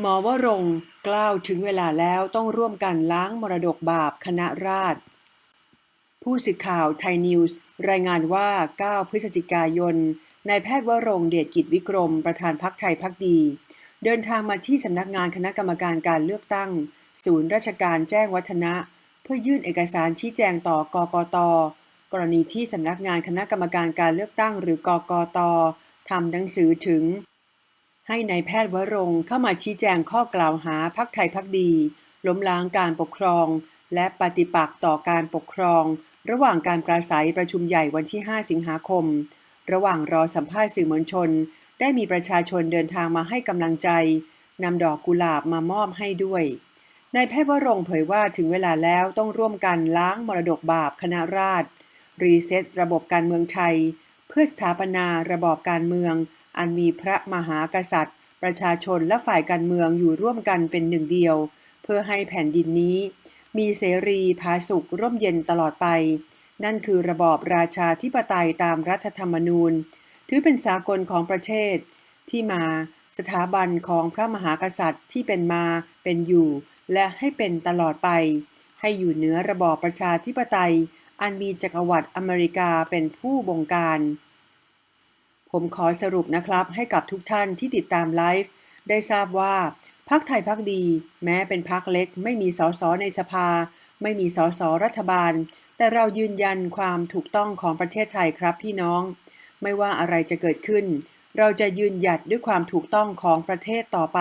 หมอวรงกล่าวถึงเวลาแล้วต้องร่วมกันล้างมรดกบาปคณะราษฎรผู้สื่อข่าวไทยนิวส์รายงานว่า 9 พฤศจิกายนนายแพทย์วรงเดชกิจวิกรม ประธานพักไทยพักดี เดินทางมาที่สำนักงานคณะกรรมการการเลือกตั้ง ศูนย์ราชการแจ้งวัฒนะ เพื่อยื่นเอกสารชี้แจงต่อกกต กรณีที่สำนักงานคณะกรรมการการเลือกตั้งหรือกกตทำหนังสือถึง ให้ในายแพทย์วรงเข้ามาชี้แจงข้อกล่าวหาพักไทยพักดี ล้มล้างการปกครอง และปฏิปักษ์ต่อการปกครอง ระหว่างการปราศัยประชุมใหญ่วันที่ 5 สิงหาคม ระหว่างรอสัมภาษณ์สื่อมวลชน ได้มีประชาชนเดินทางมาให้กำลังใจนำดอกกุหลาบมามอบให้ด้วยนายแพทย์วรงเผยว่าถึงเวลาแล้วต้องร่วมกันล้างมรดกบาปคณะราษฎรรีเซ็ตระบบการเมืองไทย เพื่อสถาปนาระบอบการเมือง อันมีพระมหากษัตริย์ ประชาชนและฝ่ายการเมืองอยู่ร่วมกันเป็นหนึ่งเดียว เพื่อให้แผ่นดินนี้ มีเสรีผาสุขร่มเย็นตลอดไป นั่นคือระบอบราชาธิปไตยตามรัฐธรรมนูญ ถือเป็นสากลของประเทศ ที่มาสถาบันของพระมหากษัตริย์ที่เป็นมาเป็นอยู่ และให้เป็นตลอดไป ให้อยู่เหนือระบอบประชาธิปไตย อันมีจักรวรรดิอเมริกาเป็นผู้บงการ ผมขอสรุปนะครับให้กับทุกท่านที่ติดตามไลฟ์ได้ทราบว่าพักไทยพักดี แม้เป็นพักเล็ก ไม่มีสสในสภา ไม่มีสสรัฐบาล แต่เรายืนยันความถูกต้องของประเทศไทยครับพี่น้อง ไม่ว่าอะไรจะเกิดขึ้น เราจะยืนหยัดด้วยความถูกต้องของประเทศต่อไป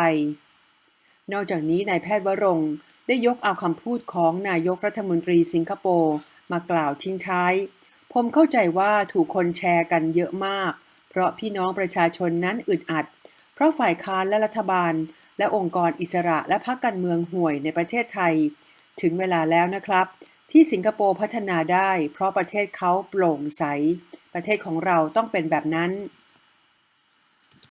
นอกจากนี้นายแพทย์วรงได้ยกเอาคำพูดของนายกรัฐมนตรีสิงคโปร์ มากล่าวทิ้งท้าย ผมเข้าใจว่าถูกคนแชร์กันเยอะมาก เพราะพี่น้องประชาชนนั้นอึดอัด เพราะฝ่ายค้านและรัฐบาล และองค์กรอิสระและพรรคการเมืองห่วยในประเทศไทย ถึงเวลาแล้วนะครับ ที่สิงคโปร์พัฒนาได้ เพราะประเทศเขาโปร่งใส ประเทศของเราต้องเป็นแบบนั้น